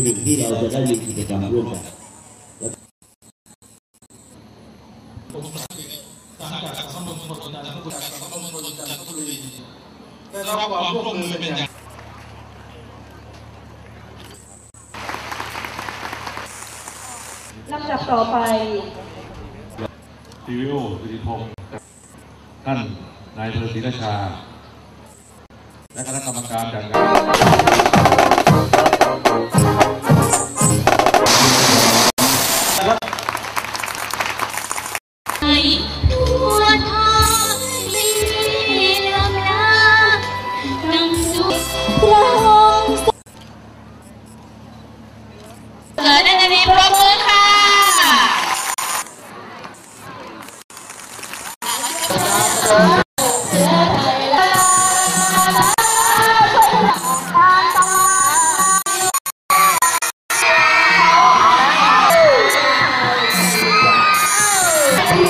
สิ่งที่เราจะได้มีกิจกรรมร่วมกันได้รับความร่วมมือเป็นอย่างลำดับต่อไปทีวิโอสิริพงศ์ท่านนายเพลิศรีราชา และคณะกรรมการจัดงาน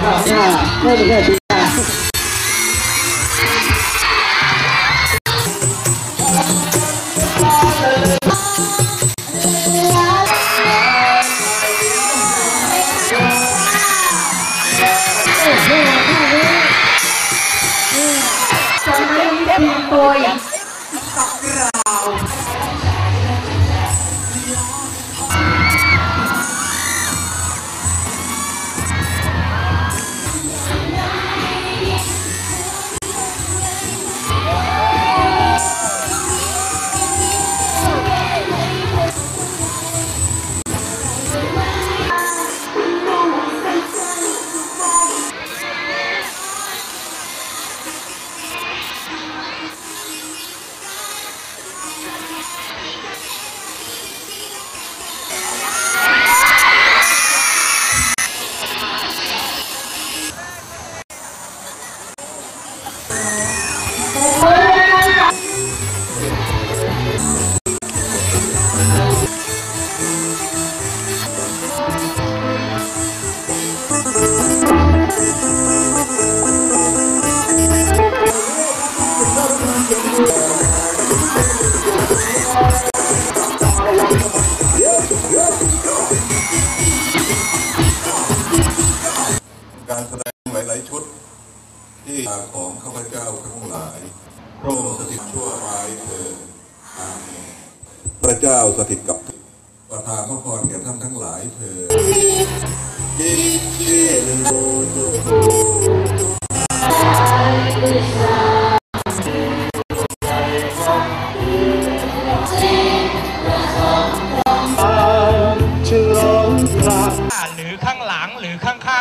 โมงนี้ได้ การแสดงหลาย ๆ ชุด ที่ของข้าพเจ้าทั้งหลายพระองค์สถิตชั่วร้ายเถิดอาเมนพระเจ้าสถิตกับประทานพระพรแก่ท่านทั้งหลายเถิด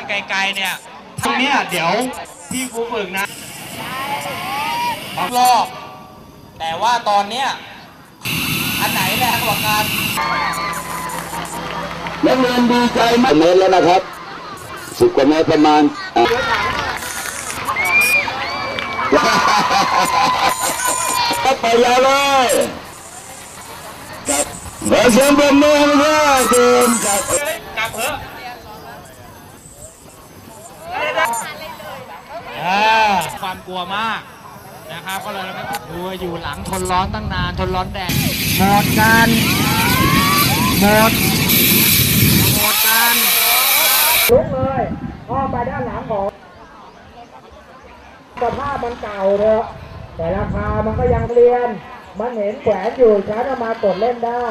ไกลๆเนี่ยตรงเนี้ยเดี๋ยวพี่ครูฝึกนะรอบแต่ว่าตอนเนี้ยอันไหนแรงกว่ากันนักเรียนดีใจมากเมตรแล้วนะครับสิบกว่าเมตรประมาณอะก็ไปยาวเลยครับขอเสียงปรบมือให้ด้วยเดินครับกลับเถอะอ่า ความกลัวมากนะครับก็เลยไม่กลัวอยู่หลังทนร้อนตั้งนานทนร้อนแดดหมดกันหมดหมดกันลุกเลยอ้อมไปด้านหลังของสภาพมันเก่าเถอะแต่ราคามันก็ยังเรียน มันเห็นแขวนอยู่ฉันเอามากดเล่นได้